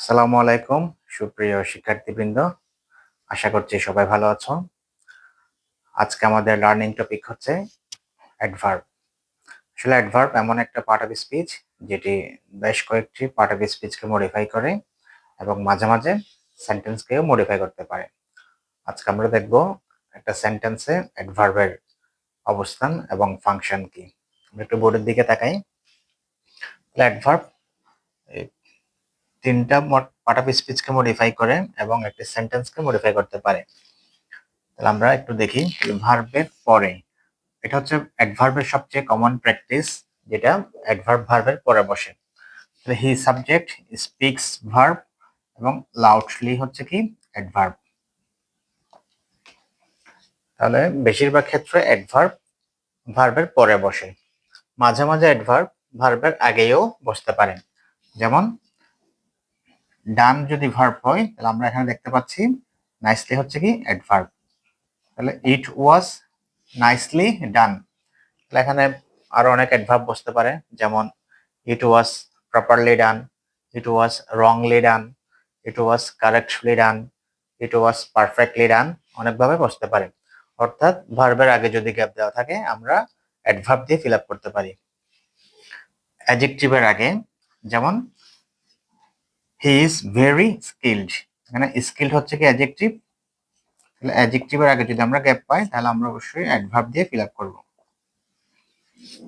আসসালামু আলাইকুম, সুপ্রিয় শিক্ষার্থীবৃন্দ। আশা করছি সবাই ভালো আছো। আজকে আমাদের লার্নিং টপিক হচ্ছে অ্যাডভার্ব আসলে অ্যাডভার্ব এমন একটা পার্ট অফ স্পিচ যেটি বেশ কয়েকটি পার্ট অফ স্পিচকে মডিফাই করে এবং মাঝে মাঝে সেন্টেন্সকেও মডিফাই করতে পারে। আজকে আমরা দেখব একটা সেন্টেন্সে অ্যাডভার্বের অবস্থান এবং ফাংশন কি। আমরা একটু বোর্ডের দিকে তাকাই। অ্যাডভার্ব তিনটা পার্ট অফ স্পিচকে মডিফাই করে এবং একটি সেন্টেন্সকে মডিফাই করতে পারে। তাহলে আমরা একটু দেখি ভার্বের পরে। এটা হচ্ছে অ্যাডভার্বের সবচেয়ে কমন প্র্যাকটিস যেটা অ্যাডভার্ব ভার্বের পরে বসে। তাহলে হি সাবজেক্ট স্পিক্স ভার্ব এবং লাউডলি হচ্ছে কি অ্যাডভার্ব তাহলে বেশিরভাগ ক্ষেত্রে অ্যাডভার্ব ভার্বের পরে বসে। মাঝে মাঝে অ্যাডভার্ব ভার্বের আগেও বসতে পারে। যেমন ডান যদি ভার্ব হয়, তাহলে আমরা এখানে দেখতে পাচ্ছি নাইসলি হচ্ছে কি অ্যাডভার্ব তাহলে ইট ওয়াজ নাইসলি ডান তাহলে এখানে আরও অনেক অ্যাডভার্ব বসতে পারে, যেমন it was properly done it was wrongly done it was correctly done it was perfectly done অনেকভাবে বসতে পারে। অর্থাৎ ভার্বের আগে যদি গ্যাপ দেওয়া থাকে, আমরা অ্যাডভার্ব দিয়ে ফিল আপ করতে পারি। অ্যাজেক্টিভের আগে, যেমন হি ইজ ভেরি স্কিল্ড এখানে স্কিল্ড হচ্ছে কি অ্যাডজেক্টিভ তাহলে অ্যাডজেক্টিভের আগে যদি আমরা গ্যাপ পাই, তাহলে আমরা অবশ্যই অ্যাডভার্ব দিয়ে ফিল আপ করব।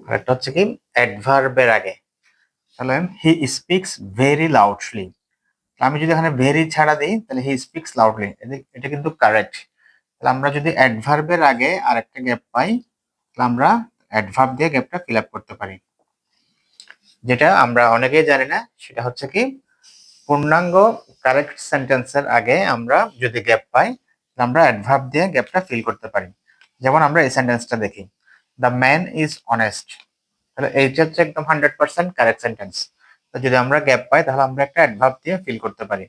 আর একটা হচ্ছে কি অ্যাডভার্বের আগে। তাহলে হি স্পিক্স ভেরি লাউডলি আমি যদি এখানে ভেরি ছাড়া দিই, তাহলে হি স্পিক্স লাউডলি এটা কিন্তু কারেক্ট তাহলে আমরা যদি অ্যাডভার্বের আগে আর একটা গ্যাপ পাই, তাহলে আমরা অ্যাডভার্ব দিয়ে গ্যাপটা ফিল আপ করতে পারি। যেটা আমরা অনেকেই জানি না, সেটা হচ্ছে কি পূর্ণাঙ্গ কারেক্ট সেন্টেন্সের আগে আমরা যদি গ্যাপ পাই আমরা অ্যাডভার্ব দিয়ে গ্যাপটা ফিল করতে পারি। যেমন আমরা এই সেন্টেন্সটা দেখি। দ্য ম্যান ইজ অনেস্ট তাহলে এইটা হচ্ছে একদম হান্ড্রেড পার্সেন্ট কারেক্ট সেন্টেন্স তো যদি আমরা গ্যাপ পাই, তাহলে আমরা একটা অ্যাডভার্ব দিয়ে ফিল করতে পারি।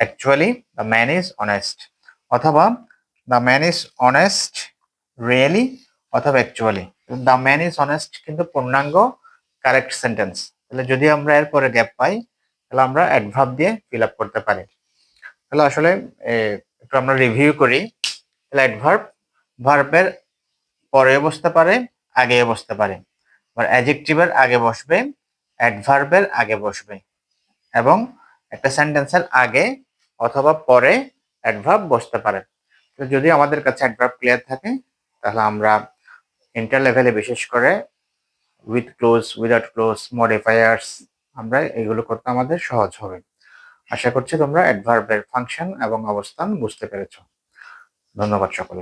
Actually the man is honest অথবা the man is honest really অথবা actually the man is honest কিন্তু পূর্ণাঙ্গ কারেক্ট সেন্টেন্স তাহলে যদি আমরা এরপরে গ্যাপ পাই তাহলে আমরা অ্যাডভার্ব দিয়ে ফিল আপ করতে পারি। তাহলে আসলে একটু আমরা রিভিউ করি। তাহলে অ্যাডভার্ব ভার্বের পরে বসতে পারে আগে বসতে পারে। আবার অ্যাজেক্টিভের আগে বসবে অ্যাডভার্বের আগে বসবে। এবং একটা সেন্টেন্সের আগে অথবা পরে অ্যাডভার্ব বসতে পারে। তো যদি আমাদের কাছে অ্যাডভার্ব ক্লিয়ার থাকে, তাহলে আমরা ইন্টার লেভেলে বিশেষ করে with clause without clause modifiers আমরা এগুলো করতে আমাদের সহজ হবে। আশা করছি তোমরা অ্যাডভার্বের ফাংশন এবং অবস্থান বুঝতে পেরেছ। ধন্যবাদ সকল